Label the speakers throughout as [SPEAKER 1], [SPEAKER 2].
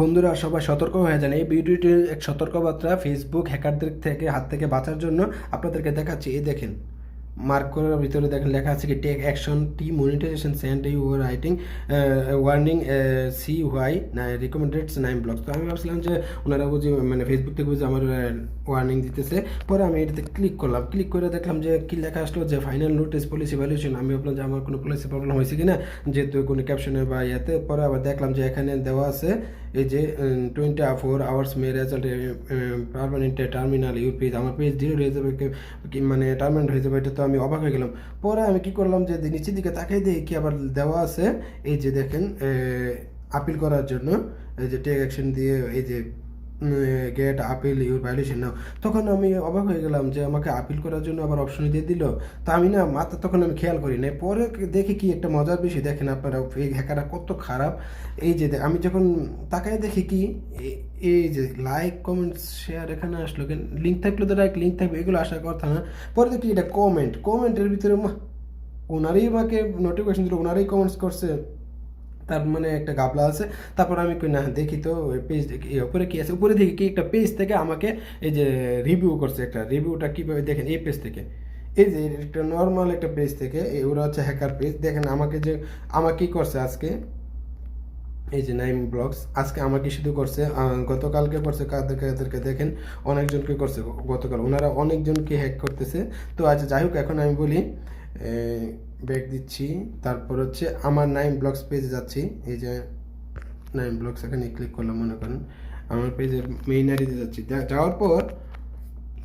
[SPEAKER 1] বন্ধুরা, সবাই সতর্ক হয়ে যান। এই ভিডিওটির এক সতর্কবার্তা। ফেসবুক হ্যাকারদের থেকে, হাত থেকে বাঁচার জন্য আপনাদেরকে দেখাচ্ছি। এই দেখেন মার্ক করার ভিতরে দেখেন লেখা আছে কি take action T monetization send you writing warning see why recommended nine block তো আমি ভাবছিলাম যে ওনারা বুঝি মানে ফেসবুক থেকে বুঝি আমার ওয়ার্নিং দিতেছে। পরে আমি এটাতে ক্লিক করলাম। ক্লিক করে দেখলাম যে কি লেখা আসলো যে ফাইনাল নোটিস পলিসি ভ্যালুয়েশন আমি ভাবলাম যে আমার কোনো পলিসি প্রবলেম হয়েছে কিনা, যেহেতু কোনো ক্যাপশনে বা ইয়াতে। পরে আবার দেখলাম যে এখানে দেওয়া আছে এই যে twenty four hours may result permanent terminal your page আমার পেজ ডিলিট হয়ে যাবে মানে টার্মিনেন্ট হয়ে যাবে, এটা তো আমি অবাক হয়ে গেলাম। পরে আমি কি করলাম যে নিচের দিকে তাকাই দিয়ে কি আবার দেওয়া আছে, এই যে দেখেন আপিল করার জন্য, এই যে টেক অ্যাকশন দিয়ে, এই যে get appeal your violation now তখন আমি অবাক হয়ে গেলাম যে আমাকে আপিল করার জন্য আবার অপশন দিয়ে দিল। তা আমি না মাথা তখন আমি খেয়াল করি না পরে দেখি কি একটা মজার বেশি দেখেন আপনারা, এই হ্যাকাররা কত খারাপ। এই যে আমি যখন তাকায় দেখি কি এই যে লাইক কমেন্টস শেয়ার এখানে আসলো কেন? লিঙ্ক থাকলে তো ডাইরেক্ট লিঙ্ক থাকবে, এগুলো আসার কথা না। পরে দেখি এটা কমেন্ট কমেন্টের ভিতরে ওনারই আমাকে নোটিফিকেশন দিল, ওনারই কমেন্টস করছে। তার মানে একটা গাবলা আছে। তারপর আমি কই, না, দেখি তো পেজ উপরে কি আছে? উপরে দেখি কি একটা পেজ থেকে আমাকে এই যে রিভিউ করছে একটা। রিভিউটা কীভাবে দেখেন, এই পেজ থেকে। এই যে একটা নর্মাল একটা পেজ থেকে ওরা হচ্ছে হ্যাকার পেজ দেখেন আমাকে যে আমাকে কি করছে আজকে? এই যে নাইম ব্লগস আজকে আমাকে শুধু করছে? গতকালকে করছে, কাদেরকে কাদেরকে দেখেন অনেকজনকে করছে গতকাল। ওনারা অনেকজনকে হ্যাক করতেছে। তো আচ্ছা যাই হোক, এখন আমি বলি ব্যাক দিচ্ছি। তারপর হচ্ছে আমার নাইন ব্লগস পেজে যাচ্ছি। এই যে নাইন ব্লগস এখানে ক্লিক করলাম, মনে করেন। আমার পেজের মেইন আইডিতে যাচ্ছি। যাওয়ার পর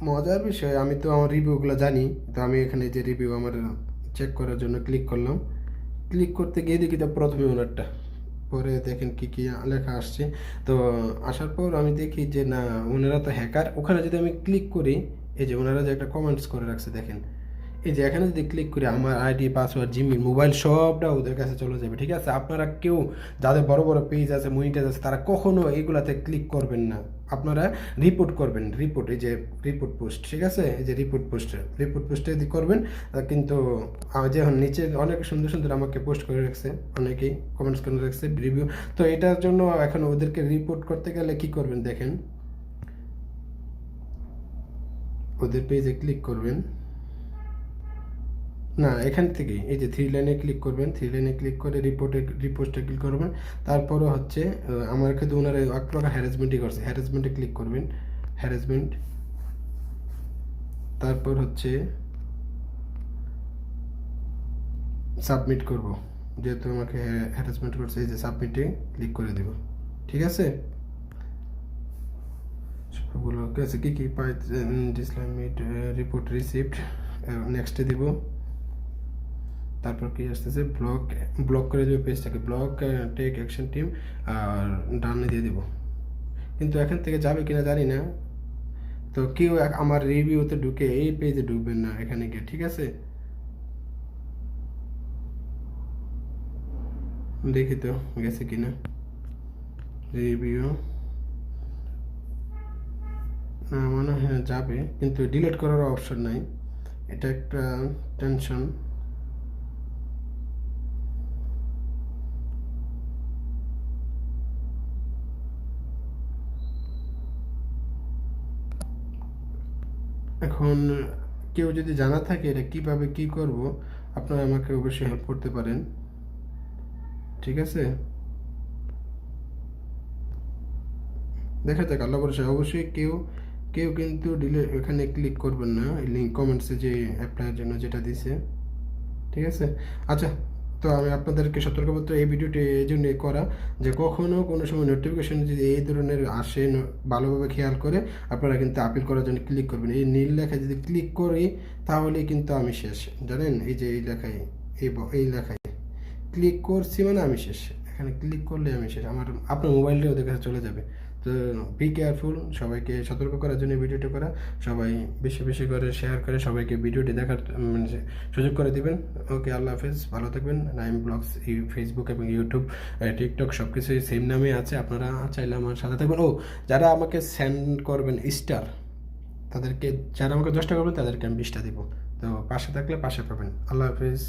[SPEAKER 1] মজার বিষয়, আমি তো আমার রিভিউগুলো জানি, তো আমি এখানে যে রিভিউ আমার চেক করার জন্য ক্লিক করলাম। ক্লিক করতে গিয়ে দেখি তো প্রথমে ওনারটা পরে দেখেন কি কি লেখা আসছে। তো আসার পর আমি দেখি যে না, ওনারা তো হ্যাকার ওখানে যদি আমি ক্লিক করি, এই যে ওনারা যে একটা কমেন্টস করে রাখছে, দেখেন। এই যে এখানে যদি ক্লিক করি আমার আইডি পাসওয়ার্ড জিমেল মোবাইল সবটা ওদের কাছে চলে যাবে, ঠিক আছে? আপনারা কেউ যাদের বড় বড় পেজ আছে মনিটাইজ আছে, তারা কখনো এগুলাতে ক্লিক করবেন না। আপনারা রিপোর্ট করবেন রিপোর্ট এই যে রিপোর্ট পোস্ট ঠিক আছে? এই যে রিপোর্ট পোস্ট রিপোর্ট পোস্টে যদি করবেন কিন্তু যখন নিচে অনেক সুন্দর সুন্দর আমাকে পোস্ট করে রাখছে, অনেকেই কমেন্টস করে রাখছে রিভিউ তো এটার জন্য এখন ওদেরকে রিপোর্ট করতে গেলে কি করবেন দেখেন? ওদের পেজে ক্লিক করবেন। না, এখান থেকেই। এই যে থ্রি লাইনে ক্লিক করবেন থ্রি লাইনে ক্লিক করে রিপোর্টে রিপোস্টে ক্লিক করবেন। তারপরে হচ্ছে আমার ক্ষেত্রে ওনারা এক প্রকার হ্যারাসমেন্টই করছে। হ্যারাসমেন্টে ক্লিক করবেন। হ্যারাসমেন্ট তারপর হচ্ছে সাবমিট করব। যেহেতু আমাকে হ্যারাসমেন্ট করছে, এই যে সাবমিটে ক্লিক করে দেব। ঠিক আছে? সবগুলো আছে? কি কি পাই ডিসলাইমিট রিপোর্ট রিসিপ্ট নেক্সটে দিব। তারপর কি আসতেছে? ব্লক ব্লক করে দেবে পেজটাকে ব্লক টেক অ্যাকশন টিম আর ডানে দিয়ে দিব। কিন্তু এখান থেকে যাবে কিনা জানি না। তো কেউ আমার রিভিউতে ঢুকে এই পেজে ঢুকবেন না এখানে গিয়ে, ঠিক আছে? দেখি তো গেছে কিনা। রিভিউ না, মনে হয় যাবে, কিন্তু ডিলিট করার অপশন নাই। এটা একটা টেনশন এখন, কেউ যদি জানা থাকে এটা কীভাবে কি করব, আপনারা আমাকে অবশ্যই হেল্প করতে পারেন। ঠিক আছে? দেখা যাক, আল্লাহ ভরসা। অবশ্যই কেউ কেউ কিন্তু ডিলে এখানে ক্লিক করবেন না। লিঙ্ক কমেন্টসে যে অ্যাপ্লাইয়ের জন্য যেটা দিছে। ঠিক আছে? আচ্ছা তো আমি আপনাদেরকে সতর্কবার্তা এই ভিডিওটি এই জন্য করা যে কখনও কোনো সময় নোটিফিকেশন যদি এই ধরনের আসে ভালোভাবে খেয়াল করে, আপনারা কিন্তু আপিল করার জন্য ক্লিক করবেন। এই নীল লেখায় যদি ক্লিক করি, তাহলে কিন্তু আমি শেষ। জানেন? এই যে এই লেখায়, এই এই লেখায় ক্লিক করছি মানে আমি শেষ। এখানে ক্লিক করলে আমি শেষ। আমার, আপনার মোবাইলটা ওদের কাছে চলে যাবে। তো বি কেয়ারফুল সবাইকে সতর্ক করার জন্য ভিডিওটি করা। সবাই বেশি বেশি করে শেয়ার করে সবাইকে ভিডিওটি দেখার যে সুযোগ করে দিবেন। ওকে, আল্লাহ হাফেজ, ভালো থাকবেন। নাইম ব্লগস ফেসবুক এবং ইউটিউব টিকটক সব কিছুই সেম নামে আছে। আপনারা চাইলে আমার সাথে থাকবেন। ও, যারা আমাকে সেন্ড করবেন স্টার তাদেরকে, যারা আমাকে দশটা করবেন তাদেরকে আমি বিশটা দিব। তো পাশে থাকলে পাশে পাবেন। আল্লাহ হাফেজ।